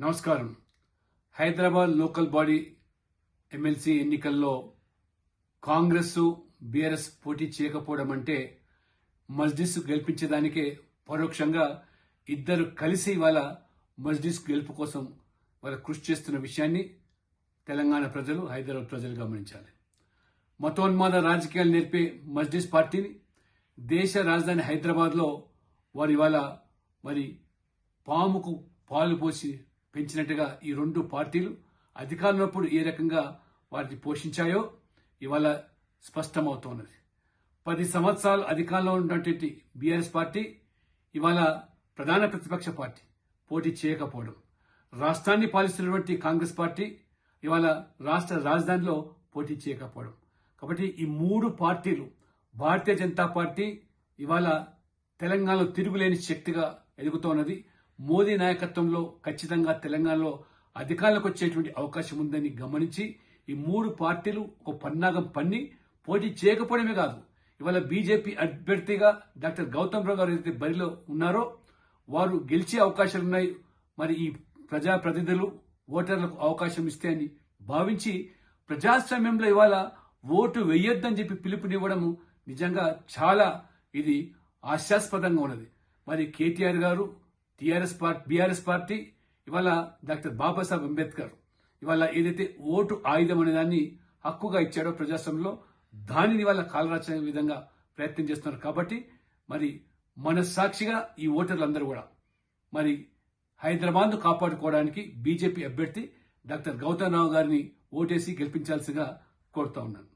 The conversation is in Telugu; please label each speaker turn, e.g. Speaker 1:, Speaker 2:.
Speaker 1: నమస్కారం. హైదరాబాద్ లోకల్ బాడీ ఎమ్మెల్సీ ఎన్నికల్లో కాంగ్రెస్ బీఆర్ఎస్ పోటీ చేయకపోవడం అంటే మజ్లిస్ గెలిపించేదానికే పరోక్షంగా ఇద్దరు కలిసి వాళ్ళ మజ్లిస్ గెలుపు కోసం వాళ్ళ కృషి చేస్తున్న విషయాన్ని తెలంగాణ ప్రజలు హైదరాబాద్ ప్రజలు గమనించాలి. మతోన్మాద రాజకీయాలు నేర్పే మజ్లిస్ పార్టీని దేశ రాజధాని హైదరాబాద్లో వారు ఇవాళ మరి పాముకు పాలు పోసి పెంచినట్టుగా ఈ రెండు పార్టీలు అధికారంలోప్పుడు ఏ రకంగా వాటిని పోషించాయో ఇవాళ స్పష్టమవుతోన్నది పది సంవత్సరాలు అధికారంలో ఉన్నటువంటి బీఆర్ఎస్ పార్టీ ఇవాళ ప్రధాన ప్రతిపక్ష పార్టీ పోటీ చేయకపోవడం. రాష్ట్రాన్ని పాలిస్తున్నటువంటి కాంగ్రెస్ పార్టీ ఇవాళ రాష్ట్ర రాజధానిలో పోటీ చేయకపోవడం. కాబట్టి ఈ మూడు పార్టీలు భారతీయ జనతా పార్టీ ఇవాళ తెలంగాణలో తిరుగులేని శక్తిగా ఎదుగుతోన్నది. మోదీ నాయకత్వంలో ఖచ్చితంగా తెలంగాణలో అధికారులకు వచ్చేటువంటి అవకాశం ఉందని గమనించి ఈ మూడు పార్టీలు ఒక పన్నాగం పన్ని పోటీ చేయకపోవడమే కాదు ఇవాళ బీజేపీ అభ్యర్థిగా డాక్టర్ గౌతమ్ రావు గారు ఏదైతే బరిలో ఉన్నారో వారు గెలిచే అవకాశాలు ఉన్నాయి. మరి ఈ ప్రజాప్రతినిధులు ఓటర్లకు అవకాశం ఇస్తే అని భావించి ప్రజాస్వామ్యంలో ఇవాళ ఓటు వెయ్యొద్దని చెప్పి పిలుపునివ్వడం నిజంగా చాలా ఇది ఆశాస్పదంగా ఉన్నది. మరి కేటీఆర్ గారు టీఆర్ఎస్ పార్టీ బీఆర్ఎస్ పార్టీ ఇవాళ డాక్టర్ బాబాసాహెబ్ అంబేద్కర్ ఇవాళ ఏదైతే ఓటు ఆయుధం అనే దాన్ని హక్కుగా ఇచ్చాడో ప్రజాస్వామ్యంలో దానిని ఇవాళ కాలరాచే విధంగా ప్రయత్నం చేస్తున్నారు కాబట్టి మరి మనస్సాక్షిగా ఈ ఓటర్లందరూ కూడా మరి హైదరాబాద్ను కాపాడుకోవడానికి బీజేపీ అభ్యర్థి డాక్టర్ గౌతమ్ రావు గారిని ఓటేసి గెలిపించాల్సిగా కోరుతా ఉన్నాను.